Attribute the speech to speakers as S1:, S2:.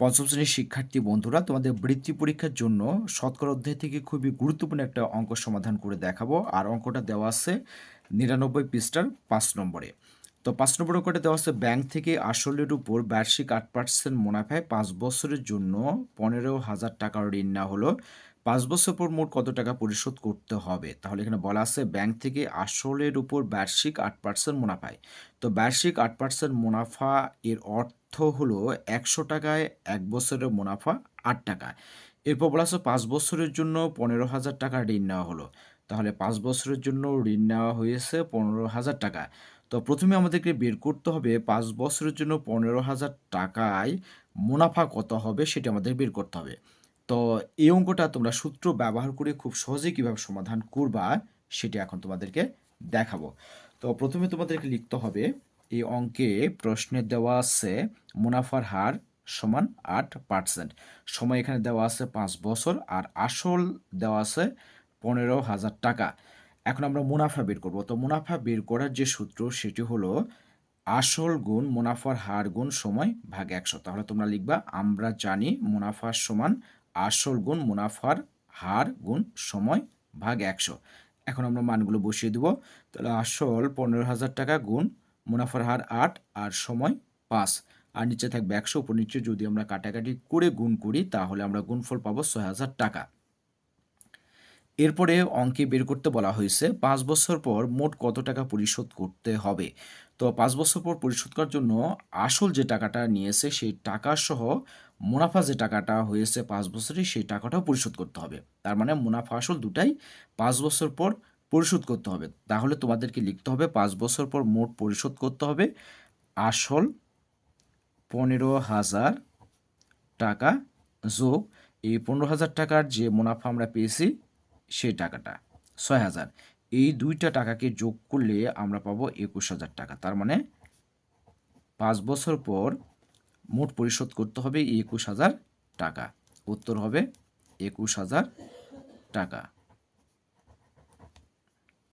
S1: পঞ্চম শ্রেণির শিক্ষার্থী বন্ধুরা, তোমাদের বৃত্তি পরীক্ষার জন্য শতকরা অধ্যায় থেকে খুবই গুরুত্বপূর্ণ একটা অঙ্ক সমাধান করে দেখাবো। আর অঙ্কটা দেওয়া আছে নিরানব্বই পৃষ্ঠার পাঁচ নম্বরে। তো পাঁচ নম্বর অঙ্কটা দেওয়া আছে, ব্যাংক থেকে আসলের উপর বার্ষিক আট পার্সেন্ট মুনাফায় পাঁচ বছরের জন্য পনেরো হাজার টাকার ঋণ না হলো। পাঁচ বছর পর মোট কত টাকা পরিশোধ করতে হবে? তাহলে এখানে বলা আছে, ব্যাংক থেকে আসলের উপর বার্ষিক আট পার্সেন্ট মুনাফায় তো বার্ষিক আট পার্সেন্ট মুনাফা এর অর্থ হলো একশো টাকায় এক বছরের মুনাফা আট টাকা এরপর বলা আছে পাঁচ বছরের জন্য পনেরো হাজার টাকা ঋণ নেওয়া হলো। তাহলে পাঁচ বছরের জন্য ঋণ নেওয়া হয়েছে পনেরো হাজার টাকা তো প্রথমে আমাদেরকে বের করতে হবে পাঁচ বছরের জন্য পনেরো হাজার টাকায় মুনাফা কত হবে সেটা আমাদের বের করতে হবে। তো এই অঙ্কটা তোমরা সূত্র ব্যবহার করে খুব সহজেই কীভাবে সমাধান করবা সেটি এখন তোমাদেরকে দেখাবো। তো প্রথমে তোমাদেরকে লিখতে হবে এই অঙ্কে প্রশ্নে দেওয়া আছে মুনাফার হার সমান আট পার্সেন্ট। সময় এখানে দেওয়া আছে পাঁচ বছর আর আসল দেওয়া আছে পনেরো হাজার টাকা। এখন আমরা মুনাফা বের করব। তো মুনাফা বের করার যে সূত্র সেটি হলো আসল গুণ মুনাফার হার গুণ সময় ভাগ একশো। তাহলে তোমরা লিখবা, আমরা জানি মুনাফার সমান আসল গুণ মুনাফার হার গুণ সময় ভাগ একশো। এখন আমরা মানগুলো বসিয়ে দেবো। তাহলে আসল পনেরো হাজার টাকা গুণ মুনাফার হার আট আর সময় পাঁচ। আর নিচে থাকবে একশো, উপর নিচে যদি আমরা কাটাকাটি করে গুণ করি, তাহলে আমরা গুণফল পাবো ছয় হাজার টাকা। এরপরে অঙ্কে বের করতে বলা হয়েছে, পাঁচ বছর পর মোট কত টাকা পরিশোধ করতে হবে? তো পাঁচ বছর পর পরিশোধ করার জন্য আসল যে টাকাটা নিয়েছে, সেই টাকা সহ মুনাফা যে টাকাটা হয়েছে পাঁচ বছরে সেই টাকাটাও পরিশোধ করতে হবে। তার মানে মুনাফা আসল দুটাই পাঁচ বছর পর পরিশোধ করতে হবে। তাহলে তোমাদেরকে লিখতে হবে পাঁচ বছর পর মোট পরিশোধ করতে হবে। আসল পনেরো হাজার টাকা যোগ এই পনেরো হাজার টাকার যে মুনাফা আমরা পেয়েছি, সেই টাকাটা ছয় হাজার। এই দুইটা টাকাকে যোগ করলে আমরা পাবো একুশ হাজার টাকা। তার মানে পাঁচ বছর পর মোট পরিশোধ করতে হবে একুশ হাজার টাকা। উত্তর হবে একুশ হাজার টাকা।